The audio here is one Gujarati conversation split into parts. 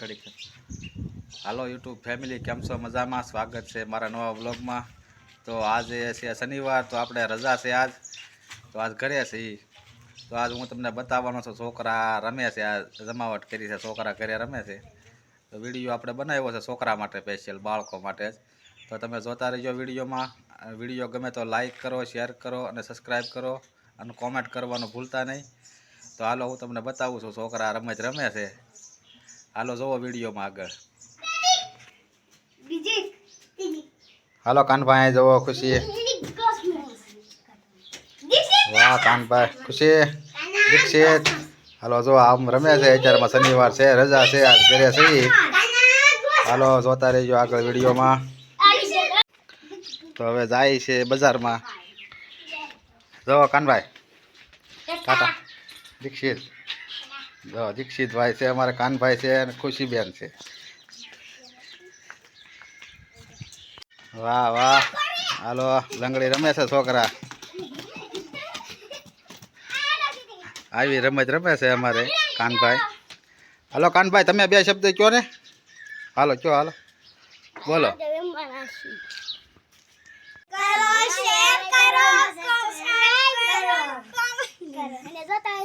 ઘડીક હાલો યુટ્યુબ ફેમિલી, કેમ છો? મજામાં? સ્વાગત છે મારા નવા બ્લોગમાં તો આજે છે શનિવાર, તો આપણે રજા છે આજ. તો આજ ઘરે છે. તો આજ હું તમને બતાવવાનો છું, છોકરા રમે છે, આ જમાવટ કરી છે, છોકરા ઘરે રમે છે. તો વીડિયો આપણે બનાવ્યો છે છોકરા માટે સ્પેશિયલ બાળકો માટે જ. તો તમે જોતા રહેજો વિડીયોમાં. વીડિયો ગમે તો લાઈક કરો શેર કરો અને સબસ્ક્રાઈબ કરો અને કોમેન્ટ કરવાનું ભૂલતા નહીં. તો હાલો હું તમને બતાવું છું, છોકરા રમે જ રમે છે. હાલો જોવો વિડીયોમાં આગળ. હાલો કાનભાઈ જોવો ખુશી. વાહ કાનભાઈ ખુશી. દીક્ષિત. હાલો જો આમ રમે છે અત્યારમાં શનિવાર છે રજા છે આજ ઘરે છે. હાલો જોતા રહેજો આગળ વિડીયોમાં. તો હવે જાય છે બજારમાં. જો કાનભાઈ. ટાટા. દીક્ષિત. જો, દીક્ષિતભાઈ છે, અમારા કાનભાઈ છે અને ખુશીબેન છે. વાહ વાહ. હાલો, લંગડી રમે છે છોકરા. આવી રમત રમે છે અમારે, કાનભાઈ. હાલો, કાનભાઈ, તમે બે શબ્દ કયો ને? હાલો, કયો, હાલો. બોલો. કરો, શેર કરો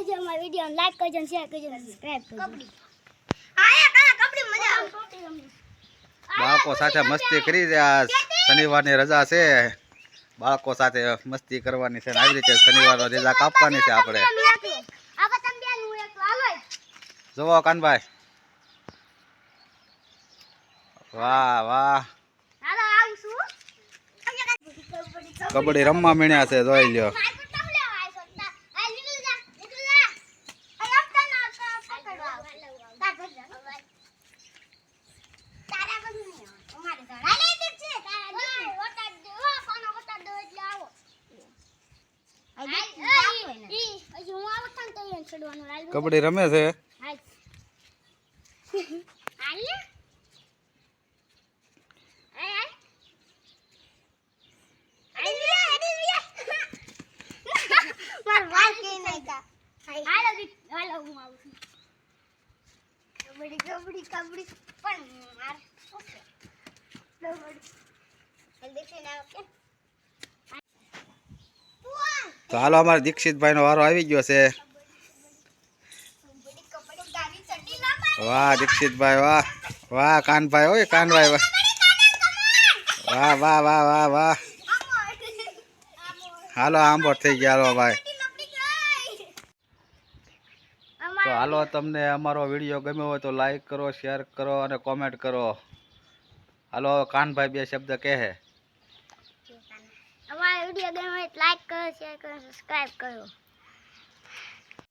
રહેજો અમારા વિડિયો લાઈક કરજો અને શેર કરજો અને સબસ્ક્રાઇબ કરજો. આયા કાલા કબડ્ડી મજા આવે. બાળકો સાથે મસ્તી કરી રહ્યા શનિવારની રજા છે. બાળકો સાથે મસ્તી કરવાની છે ને આવી રીતે શનિવાર રજા કાપવાની છે આપણે. જુઓ કાનભાઈ. વાહ વાહ. હાલો આવું છું. કબડ્ડી રમવા મીણ્યા છે જોઈ લ્યો. કબડ્ડી રમે છે? માર વાલ કે નહીં કા હાલો. દી- હાલો હું કબડ્ડી કબડ્ડી કબડ્ડી. પણ માર ઓકે. કબડ્ડી જલ્દી ના ઓકે. તો હાલો અમારે દીક્ષિતભાઈનો વારો આવી ગયો છે કબડ્ડી કબડ્ડી ગાડી ચડી ના મારે વાહ, દીક્ષિતભાઈ, વાહ. વાહ, કાનભાઈ, ઓય, કાનભાઈ, વાહ. વાહ વાહ વાહ વાહ વાહ. હાલો, આંબો થઈ ગયા ભાઈ. તો હાલો, તમને અમારો વીડિયો ગમ્યો હોય તો લાઈક કરો શેર કરો અને કોમેન્ટ કરો. હાલો કાનભાઈ બે શબ્દ કહે અમારો વીડિયો ગમ્યો હોય લાઈક કરો શેર કરો સબસ્ક્રાઈબ કરો.